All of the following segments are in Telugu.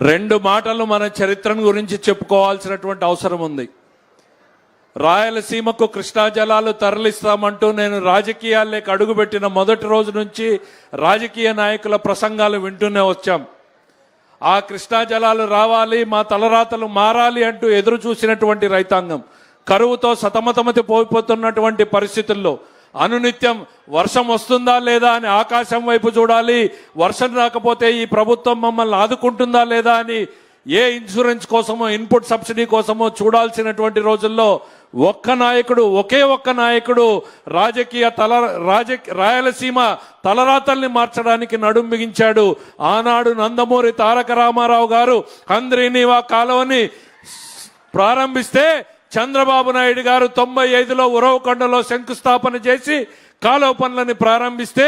రెండు మాటలు మన చరిత్రను గురించి చెప్పుకోవాల్సినటువంటి అవసరం ఉంది. రాయలసీమకు కృష్ణా జలాలు తరలిస్తామంటూ నేను రాజకీయాల్లోకి అడుగుపెట్టిన మొదటి రోజు నుంచి రాజకీయ నాయకుల ప్రసంగాలు వింటూనే వచ్చాం. ఆ కృష్ణా జలాలు రావాలి మా తలరాతలు మారాలి అంటూ ఎదురు చూసినటువంటి రైతాంగం కరువుతో సతమతమతి పోయిపోతున్నటువంటి పరిస్థితుల్లో అనునిత్యం వర్షం వస్తుందా లేదా అని ఆకాశం వైపు చూడాలి. వర్షం రాకపోతే ఈ ప్రభుత్వం మమ్మల్ని ఆదుకుంటుందా లేదా అని ఏ ఇన్సూరెన్స్ కోసమో ఇన్పుట్ సబ్సిడీ కోసమో చూడాల్సినటువంటి రోజుల్లో ఒక్క నాయకుడు ఒకే ఒక్క నాయకుడు రాజకీయ తల రాజ రాయలసీమ తలరాతల్ని మార్చడానికి నడుం బిగించాడు. ఆనాడు నందమూరి తారక రామారావు గారు హంద్రీనివా కాలువని ప్రారంభిస్తే చంద్రబాబు నాయుడు గారు తొంభై ఐదులో ఉరవకొండలో శంకుస్థాపన చేసి కాలువ పనులని ప్రారంభిస్తే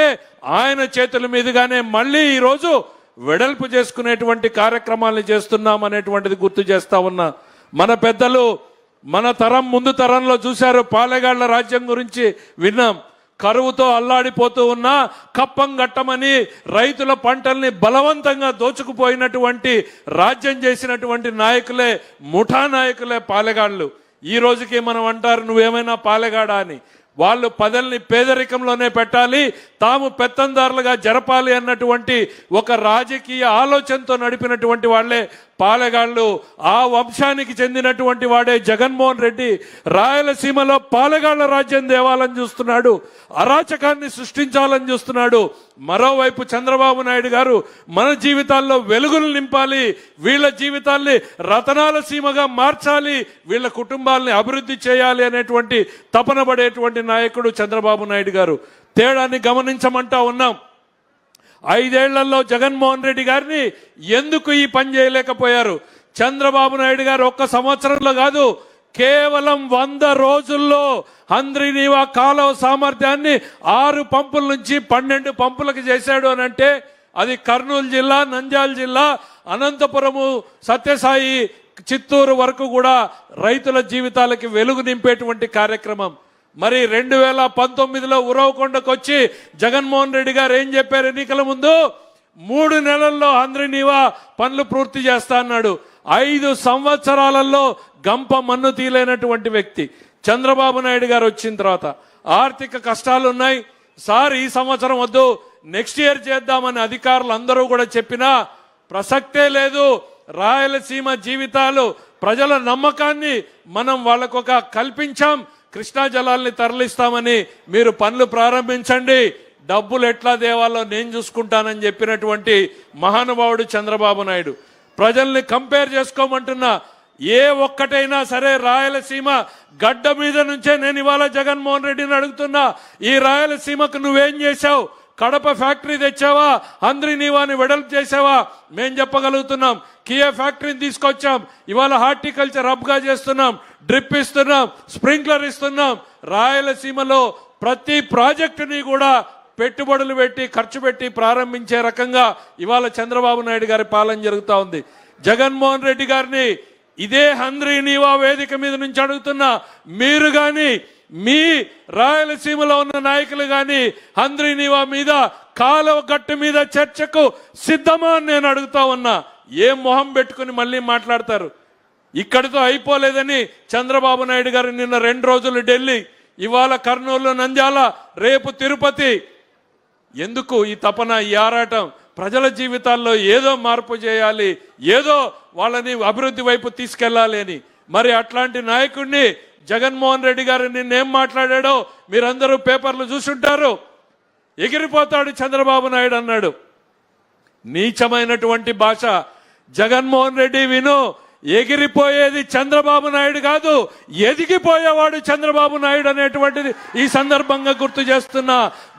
ఆయన చేతుల మీదుగానే మళ్ళీ ఈరోజు వెడల్పు చేసుకునేటువంటి కార్యక్రమాలను చేస్తున్నాం అనేటువంటిది గుర్తు చేస్తా ఉన్నా. మన పెద్దలు మన తరం ముందు తరంలో చూశారు పాలెగాళ్ళ రాజ్యం గురించి విన్నాం. కరువుతో అల్లాడిపోతూ ఉన్న కప్పం గట్టమని రైతుల పంటల్ని బలవంతంగా దోచుకుపోయినటువంటి రాజ్యం చేసినటువంటి నాయకులే ముఠా నాయకులే పాలెగాళ్ళు ఈ రోజుకి మనం అంటారు నువ్వేమైనా పాలెగాడా అని. వాళ్ళు పదల్ని పేదరికంలోనే పెట్టాలి తాము పెత్తందారులుగా జరపాలి అన్నటువంటి ఒక రాజకీయ ఆలోచనతో నడిపినటువంటి వాళ్ళే పాలెగాళ్ళు ఆ వంశానికి చెందినటువంటి వాడే జగన్మోహన్ రెడ్డి రాయలసీమలో పాలెగాళ్ళ రాజ్యం దేవాలని చూస్తున్నాడు అరాచకాన్ని సృష్టించాలని చూస్తున్నాడు. మరోవైపు చంద్రబాబు నాయుడు గారు మన జీవితాల్లో వెలుగులు నింపాలి వీళ్ళ జీవితాల్ని రతనాల సీమగా మార్చాలి వీళ్ళ కుటుంబాల్ని అభివృద్ధి చేయాలి అనేటువంటి తపన పడేటువంటి నాయకుడు చంద్రబాబు నాయుడు గారు. తేడాన్ని గమనించమంటా ఉన్నాం. ఐదేళ్ళలో జగన్మోహన్ రెడ్డి గారిని ఎందుకు ఈ పని చేయలేకపోయారు? చంద్రబాబు నాయుడు గారు ఒక్క సంవత్సరంలో కాదు కేవలం వంద రోజుల్లో అంద్రినీవా కాలువ సామర్థ్యాన్ని ఆరు పంపుల నుంచి పన్నెండు పంపులకు చేశాడు అని అంటే అది కర్నూలు జిల్లా నంద్యాల జిల్లా అనంతపురము సత్యసాయి చిత్తూరు వరకు కూడా రైతుల జీవితాలకి వెలుగు నింపేటువంటి కార్యక్రమం. మరి రెండు వేల పంతొమ్మిదిలో ఉరవకొండకు వచ్చి జగన్మోహన్ రెడ్డి గారు ఏం చెప్పారు ఎన్నికల ముందు? మూడు నెలల్లో ఆంధ్రనీవా పనులు పూర్తి చేస్తా అన్నాడు. ఐదు సంవత్సరాలలో గంప మన్ను తీలేనటువంటి వ్యక్తి చంద్రబాబు నాయుడు గారు వచ్చిన తర్వాత. ఆర్థిక కష్టాలు ఉన్నాయి సార్ ఈ సంవత్సరం వద్దు. నెక్స్ట్ ఇయర్ చేద్దామని అధికారులు అందరూ కూడా చెప్పినా ప్రసక్తే లేదు. రాయలసీమ జీవితాలు ప్రజల నమ్మకాన్ని మనం వాళ్ళకొక కల్పించాం. కృష్ణా జలాల్ని తరలిస్తామని మీరు పనులు ప్రారంభించండి. డబ్బులు ఎట్లా దేవాలో నేను చూసుకుంటానని చెప్పినటువంటి మహానుభావుడు చంద్రబాబు నాయుడు. ప్రజల్ని కంపేర్ చేసుకోమంటున్నా ఏ ఒక్కటైనా సరే రాయలసీమ గడ్డ మీద నుంచే నేను ఇవాళ జగన్మోహన్ రెడ్డిని అడుగుతున్నా. ఈ రాయలసీమకు నువ్వేం చేశావు? కడప ఫ్యాక్టరీ తెచ్చావా? అంద్రి నీవాని వెడల్పు చేసావా? మేం చెప్పగలుగుతున్నాం. కియా ఫ్యాక్టరీని తీసుకొచ్చాం. ఇవాళ హార్టికల్చర్ హబ్గా చేస్తున్నాం. డ్రిప్ ఇస్తున్నాం. స్ప్రింక్లర్ ఇస్తున్నాం. రాయలసీమలో ప్రతి ప్రాజెక్టుని కూడా పెట్టుబడులు పెట్టి ఖర్చు పెట్టి ప్రారంభించే రకంగా ఇవాళ చంద్రబాబు నాయుడు గారి పాలన జరుగుతూ ఉంది. జగన్మోహన్ రెడ్డి గారిని ఇదే హంద్రీ నీవా వేదిక మీద నుంచి అడుగుతున్నా. మీరు కానీ మీ రాయలసీమలో ఉన్న నాయకులు కానీ హంద్రీనివా మీద కాలువ గట్టు మీద చర్చకు సిద్ధమా అని నేను అడుగుతా ఉన్నా. ఏ మొహం పెట్టుకుని మళ్ళీ మాట్లాడతారు? ఇక్కడితో అయిపోలేదని చంద్రబాబు నాయుడు గారు నిన్న రెండు రోజులు ఢిల్లీ ఇవాళ కర్నూలు నంద్యాల రేపు తిరుపతి. ఎందుకు ఈ తపన ఈ ఆరాటం? ప్రజల జీవితాల్లో ఏదో మార్పు చేయాలి ఏదో వాళ్ళని అభివృద్ధి వైపు తీసుకెళ్ళాలి అని. మరి అట్లాంటి నాయకుడిని జగన్మోహన్ రెడ్డి గారు నిన్నేం మాట్లాడాడో మీరందరూ పేపర్లు చూసుంటారు. ఎగిరిపోతాడు చంద్రబాబు నాయుడు అన్నాడు. నీచమైనటువంటి భాష జగన్మోహన్ రెడ్డి విను. ఎగిరిపోయేది చంద్రబాబు నాయుడు కాదు ఎదిగిపోయేవాడు చంద్రబాబు నాయుడు అనేటువంటిది ఈ సందర్భంగా గుర్తు చేస్తున్నా.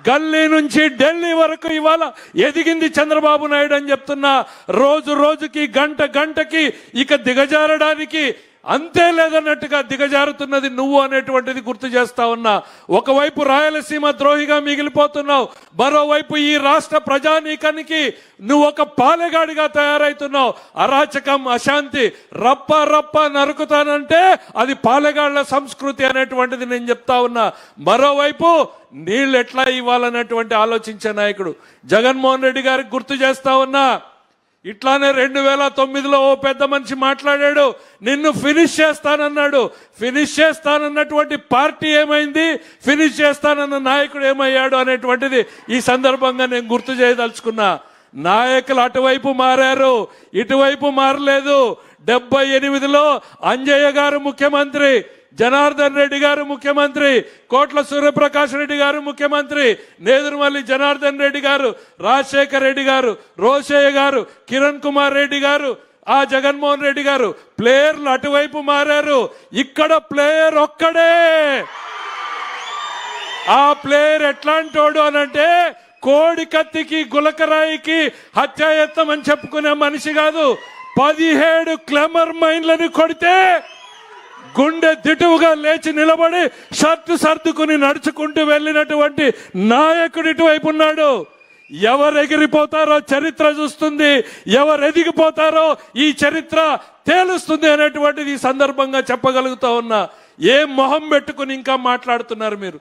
గల్లీ నుంచి ఢిల్లీ వరకు ఇవాళ ఎదిగింది చంద్రబాబు నాయుడు అని చెప్తున్నా. రోజు రోజుకి గంట గంటకి ఇక దిగజారడానికి అంతే లేదన్నట్టుగా దిగజారుతున్నది నువ్వు అనేటువంటిది గుర్తు చేస్తా ఉన్నా. ఒకవైపు రాయలసీమ ద్రోహిగా మిగిలిపోతున్నావు మరోవైపు ఈ రాష్ట్ర ప్రజానీకానికి నువ్వు ఒక పాలెగాడిగా తయారైతున్నావు. అరాచకం అశాంతి రప్ప రప్ప నరుకుతానంటే అది పాలెగాళ్ళ సంస్కృతి అనేటువంటిది నేను చెప్తా ఉన్నా. మరోవైపు నీళ్ళు ఎట్లా ఇవ్వాలన్నటువంటి ఆలోచించే నాయకుడు జగన్మోహన్ రెడ్డి గారికి గుర్తు చేస్తా ఉన్నా. ఇట్లానే రెండు వేల తొమ్మిదిలో ఓ పెద్ద మనిషి మాట్లాడాడు నిన్ను ఫినిష్ చేస్తానన్నాడు. ఫినిష్ చేస్తానన్నటువంటి పార్టీ ఏమైంది? ఫినిష్ చేస్తానన్న నాయకుడు ఏమయ్యాడు? అనేటువంటిది ఈ సందర్భంగా నేను గుర్తు చేయదలుచుకున్నా. నాయకులు అటువైపు మారారు ఇటువైపు మారలేదు. డెబ్బై ఎనిమిదిలో అంజయ్య గారు ముఖ్యమంత్రి జనార్దన్ రెడ్డి గారు ముఖ్యమంత్రి కోట్ల సూర్యప్రకాష్ రెడ్డి గారు ముఖ్యమంత్రి నేదురుమల్లి జనార్దన్ రెడ్డి గారు రాజశేఖర్ రెడ్డి గారు రోషయ్య గారు కిరణ్ కుమార్ రెడ్డి గారు ఆ జగన్మోహన్ రెడ్డి గారు ప్లేయర్లు అటువైపు మారారు. ఇక్కడ ప్లేయర్ ఒక్కడే. ఆ ప్లేయర్ ఎట్లాంటోడు అనంటే కోడి కత్తికి గులకరాయికి హత్యాయత్నం అని చెప్పుకునే మనిషి కాదు. పదిహేడు క్లెమర్ మైన్లని కొడితే గుండె దిటువుగా లేచి నిలబడి షర్టు సర్దుకుని నడుచుకుంటూ వెళ్ళినటువంటి నాయకుడు ఇటువైపు ఉన్నాడు. ఎవరు ఎగిరిపోతారో చరిత్ర చూస్తుంది. ఎవరు ఎదిగిపోతారో ఈ చరిత్ర తేలుస్తుంది అనేటువంటిది ఈ సందర్భంగా చెప్పగలుగుతా ఉన్నా. ఏ మొహం పెట్టుకుని ఇంకా మాట్లాడుతున్నారు మీరు?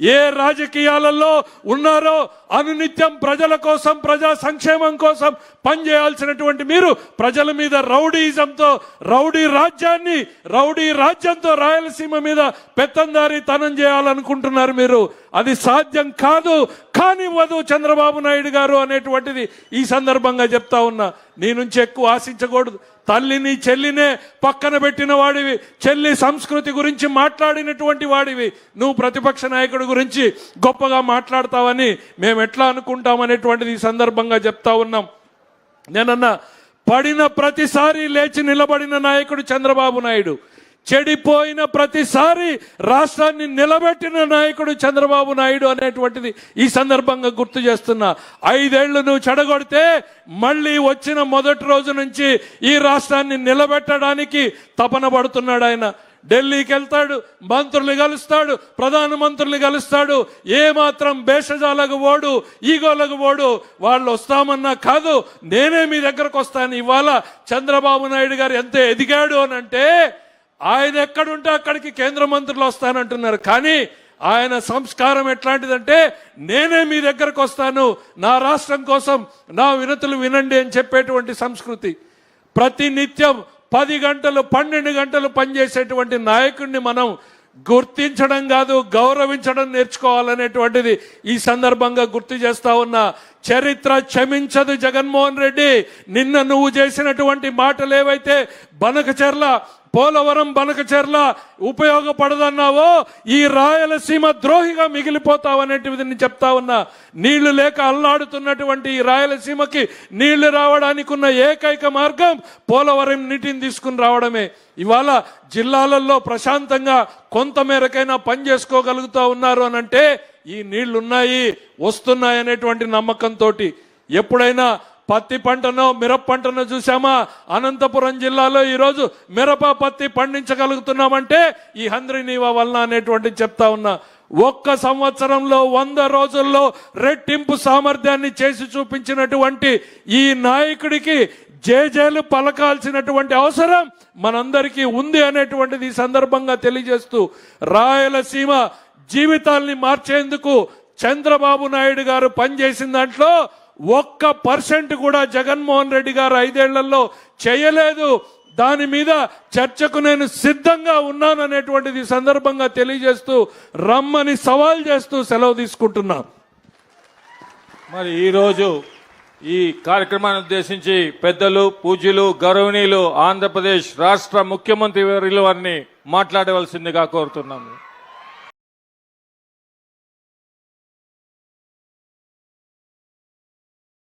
ఏ రాజకీయాలలో ఉన్నారో అనునిత్యం ప్రజల కోసం ప్రజా సంక్షేమం కోసం పనిచేయాల్సినటువంటి మీరు ప్రజల మీద రౌడీజంతో రౌడీ రాజ్యాన్ని రౌడీ రాజ్యంతో రాయలసీమ మీద పెత్తందారి తనం చేయాలనుకుంటున్నారు మీరు. అది సాధ్యం కాదు. కానివ్వదు చంద్రబాబు నాయుడు గారు అనేటువంటిది ఈ సందర్భంగా చెప్తా ఉన్నా. నీ నుంచి ఎక్కువ ఆశించకూడదు. తల్లిని చెల్లినే పక్కన పెట్టిన వాడివి. చెల్లి సంస్కృతి గురించి మాట్లాడినటువంటి వాడివి. నువ్వు ప్రతిపక్ష నాయకుడి గురించి గొప్పగా మాట్లాడతావని మేము ఎట్లా అనుకుంటామనేటువంటిది ఈ సందర్భంగా చెప్తా ఉన్నాం. నేనన్నా పడిన ప్రతిసారి లేచి నిలబడిన నాయకుడు చంద్రబాబు నాయుడు. చెడిపోయిన ప్రతిసారి రాష్ట్రాన్ని నిలబెట్టిన నాయకుడు చంద్రబాబు నాయుడు అనేటువంటిది ఈ సందర్భంగా గుర్తు చేస్తున్నా. ఐదేళ్ళు నువ్వు చెడగొడితే మళ్ళీ వచ్చిన మొదటి రోజు నుంచి ఈ రాష్ట్రాన్ని నిలబెట్టడానికి తపన పడుతున్నాడు ఆయన. ఢిల్లీకి వెళ్తాడు మంత్రులు కలుస్తాడు ప్రధానమంత్రులు కలుస్తాడు ఏ మాత్రం భేషజాలకు ఓడు ఈగోలకు ఓడు వాళ్ళు వస్తామన్నా కాదు నేనే మీ దగ్గరకు వస్తాను. ఇవాళ చంద్రబాబు నాయుడు గారు ఎంత ఎదిగాడు అని అంటే ఆయన ఎక్కడుంటే అక్కడికి కేంద్ర మంత్రులు వస్తానంటున్నారు. కానీ ఆయన సంస్కారం ఎట్లాంటిదంటే నేనే మీ దగ్గరకు వస్తాను నా రాష్ట్రం కోసం నా వినతులు వినండి అని చెప్పేటువంటి సంస్కృతి. ప్రతి నిత్యం పది గంటలు పన్నెండు గంటలు పనిచేసేటువంటి నాయకుడిని మనం గుర్తించడం కాదు గౌరవించడం నేర్చుకోవాలనేటువంటిది ఈ సందర్భంగా గుర్తు చేస్తా ఉన్నా. చరిత్ర క్షమించదు జగన్మోహన్ రెడ్డి. నిన్న నువ్వు చేసినటువంటి మాటలు ఏవైతే బనకచెర్ల పోలవరం బనకచెర్ల ఉపయోగపడదన్నావో ఈ రాయలసీమ ద్రోహిగా మిగిలిపోతావు అనేటిది నేను చెప్తా ఉన్నా. నీళ్ళు లేక అల్లాడుతున్నటువంటి ఈ రాయలసీమకి నీళ్ళు రావడానికి ఉన్న ఏకైక మార్గం పోలవరం నీటిని తీసుకుని రావడమే. ఇవాళ జిల్లాలలో ప్రశాంతంగా కొంత మేరకైనా పని చేసుకోగలుగుతా ఉన్నారు అని అంటే ఈ నీళ్ళున్నాయి వస్తున్నాయి అనేటువంటి నమ్మకంతో ఎప్పుడైనా పత్తి పంటను మిరప పంటను చూసామా అనంతపురం జిల్లాలో ఈరోజు మిరప పత్తి పండించగలుగుతున్నామంటే ఈ హంద్రి నీవా వలన అనేటువంటి చెప్తా ఉన్నా. ఒక్క సంవత్సరంలో వంద రోజుల్లో రెట్టింపు సామర్థ్యాన్ని చేసి చూపించినటువంటి ఈ నాయకుడికి జేజేలు పలకాల్సినటువంటి అవసరం మనందరికీ ఉంది అనేటువంటిది ఈ సందర్భంగా తెలియజేస్తూ రాయలసీమ జీవితాల్ని మార్చేందుకు చంద్రబాబు నాయుడు గారు పనిచేసిన దాంట్లో ఒక్క పర్సెంట్ కూడా జగన్మోహన్ రెడ్డి గారు ఐదేళ్ళలో చేయలేదు. దాని మీద చర్చకు నేను సిద్ధంగా ఉన్నాననేటువంటిది సందర్భంగా తెలియజేస్తూ రమ్మని సవాల్ చేస్తూ సెలవు తీసుకుంటున్నా. మరి ఈరోజు ఈ కార్యక్రమాన్ని ఉద్దేశించి పెద్దలు పూజ్యులు గౌరవనీయులు ఆంధ్రప్రదేశ్ రాష్ట్ర ముఖ్యమంత్రి వారిని మాట్లాడవలసిందిగా కోరుతున్నాము.